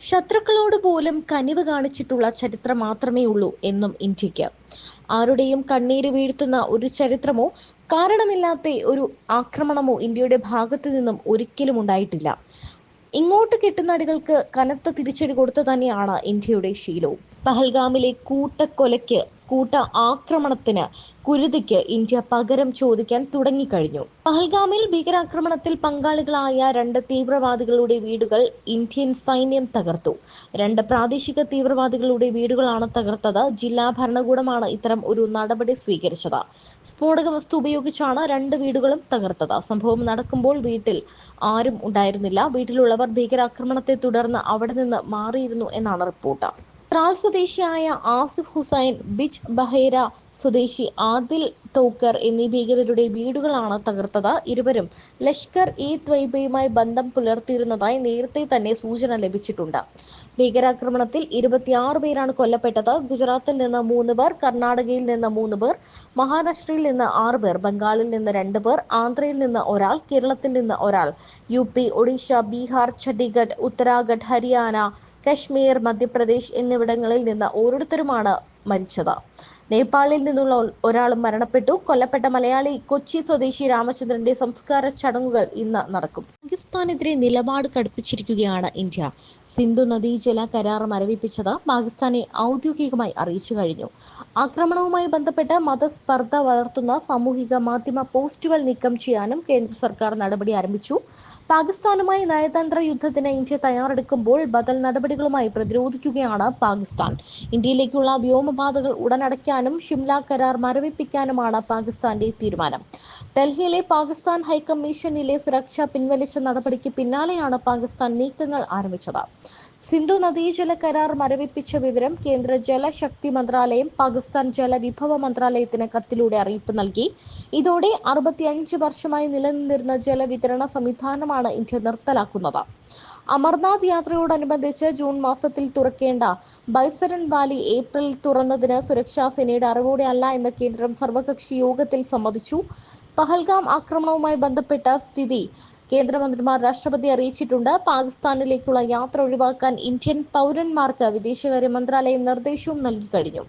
ശത്രുക്കളോട് പോലും കനിവ് കാണിച്ചിട്ടുള്ള ചരിത്രം മാത്രമേ ഉള്ളൂ എന്നും ഇന്ത്യയ്ക്ക് ആരുടെയും കണ്ണീര് വീഴ്ത്തുന്ന ഒരു ചരിത്രമോ കാരണമില്ലാത്ത ഒരു ആക്രമണമോ ഇന്ത്യയുടെ ഭാഗത്തു നിന്നും ഒരിക്കലും ഉണ്ടായിട്ടില്ല. ഇങ്ങോട്ട് കിട്ടുന്ന അടികൾക്ക് കനത്ത തിരിച്ചടി കൊടുത്തു തന്നെയാണ് ഇന്ത്യയുടെ ശീലവും. പഹൽഗാമിലെ കൂട്ടക്കൊലയ്ക്ക് കൂട്ട ആക്രമണത്തിന് കുരുതിക്ക് ഇന്ത്യ പകരം ചോദിക്കാൻ തുടങ്ങിക്കഴിഞ്ഞു. പഹൽഗാമിൽ ഭീകരാക്രമണത്തിൽ പങ്കാളികളായ രണ്ട് തീവ്രവാദികളുടെ വീടുകൾ ഇന്ത്യൻ സൈന്യം തകർത്തു. രണ്ട് പ്രാദേശിക തീവ്രവാദികളുടെ വീടുകളാണ് തകർത്തത്. ജില്ലാ ഭരണകൂടമാണ് ഇത്തരം ഒരു നടപടി സ്വീകരിച്ചത്. സ്ഫോടക വസ്തു ഉപയോഗിച്ചാണ് രണ്ട് വീടുകളും തകർത്തത്. സംഭവം നടക്കുമ്പോൾ വീട്ടിൽ ആരും ഉണ്ടായിരുന്നില്ല. വീട്ടിലുള്ളവർ ഭീകരാക്രമണത്തെ തുടർന്ന് അവിടെ നിന്ന് മാറിയിരുന്നു എന്നാണ് റിപ്പോർട്ട്. ത്രാൽ സ്വദേശിയായ ആസിഫ് ഹുസൈൻ ബിജ് ബഹേര സ്വദേശി ആദിൽ തോക്കർ എന്നീ ഭീകരരുടെ വീടുകളാണ് തകർത്തത്. ഇരുവരും ലഷ്കർ ഇ ത്വയ്ബയുമായി ബന്ധം പുലർത്തിയിരുന്നതായി നേരത്തെ തന്നെ സൂചന ലഭിച്ചിട്ടുണ്ട്. ഭീകരാക്രമണത്തിൽ ഇരുപത്തിയാറ് പേരാണ് കൊല്ലപ്പെട്ടത്. ഗുജറാത്തിൽ നിന്ന് മൂന്ന് പേർ കർണാടകയിൽ നിന്ന് മൂന്ന് പേർ മഹാരാഷ്ട്രയിൽ നിന്ന് ആറ് പേർ ബംഗാളിൽ നിന്ന് രണ്ട് പേർ ആന്ധ്രയിൽ നിന്ന് ഒരാൾ കേരളത്തിൽ നിന്ന് ഒരാൾ. യു പി ഒഡീഷ ബീഹാർ ഛണ്ഡീഗഡ് ഉത്തരാഖണ്ഡ് ഹരിയാന കശ്മീർ മധ്യപ്രദേശ് എന്നിവിടങ്ങളിൽ നിന്ന് ഓരോരുത്തരുമാണ് മരിച്ചത്. നേപ്പാളിൽ നിന്നുള്ള ഒരാൾ മരണപ്പെട്ടു. കൊല്ലപ്പെട്ട മലയാളി കൊച്ചി സ്വദേശി രാമചന്ദ്രന്റെ സംസ്കാര ചടങ്ങുകൾ ഇന്ന് നടക്കും. പാകിസ്ഥാനെതിരെ നിലപാട് കടുപ്പിച്ചിരിക്കുകയാണ് ഇന്ത്യ. സിന്ധു നദീജല കരാർ മരവിപ്പിച്ചത് പാകിസ്ഥാനെ ഔദ്യോഗികമായി അറിയിച്ചു കഴിഞ്ഞു. ആക്രമണവുമായി ബന്ധപ്പെട്ട് മതസ്പർദ്ധ വളർത്തുന്ന സാമൂഹിക മാധ്യമ പോസ്റ്റുകൾ നീക്കം ചെയ്യാനും കേന്ദ്ര സർക്കാർ നടപടി ആരംഭിച്ചു. പാകിസ്ഥാനുമായി നയതന്ത്ര യുദ്ധത്തിന് ഇന്ത്യ തയ്യാറെടുക്കുമ്പോൾ ബദൽ നടപടികളുമായി പ്രതിരോധിക്കുകയാണ് പാകിസ്ഥാൻ. ഇന്ത്യയിലേക്കുള്ള വ്യോമപാതകൾ ഉടനടയ്ക്കാനും ഷിംല കരാർ മരവിപ്പിക്കാനുമാണ് പാകിസ്ഥാന്റെ തീരുമാനം. ഡൽഹിയിലെ പാകിസ്ഥാൻ ഹൈക്കമ്മീഷനിലെ സുരക്ഷ പിൻവലിച്ച നടപടിക്ക് പിന്നാലെയാണ് പാകിസ്ഥാൻ നീക്കങ്ങൾ ആരംഭിച്ചത്. സിന്ധു നദീജല കരാർ മരവിപ്പിച്ച വിവരം കേന്ദ്ര ജലശക്തി മന്ത്രാലയം പാകിസ്ഥാൻ ജലവിഭവ മന്ത്രാലയത്തിന് കത്തിലൂടെ അറിയിപ്പ് നൽകി. ഇതോടെ അറുപത്തിയഞ്ച് വർഷമായി നിലനിന്നിരുന്ന ജലവിതരണ സംവിധാനമാണ് ഇന്ത്യ നിർത്തലാക്കുന്നത്. അമർനാഥ് യാത്രയോടനുബന്ധിച്ച് ജൂൺ മാസത്തിൽ തുറക്കേണ്ട ബൈസരൺ വാലി ഏപ്രിൽ തുറന്നതിന് സുരക്ഷാ സേനയുടെ അറിവോടെ അല്ല എന്ന് കേന്ദ്രം സർവകക്ഷി യോഗത്തിൽ സമ്മതിച്ചു. പഹൽഗാം ആക്രമണവുമായി ബന്ധപ്പെട്ട സ്ഥിതി കേന്ദ്രമന്ത്രിമാർ രാഷ്ട്രപതി അറിയിച്ചിട്ടുണ്ട്. പാകിസ്ഥാനിലേക്കുള്ള യാത്ര ഒഴിവാക്കാൻ ഇന്ത്യൻ പൗരന്മാർക്ക് വിദേശകാര്യ മന്ത്രാലയം നിർദ്ദേശവും നൽകി കഴിഞ്ഞു.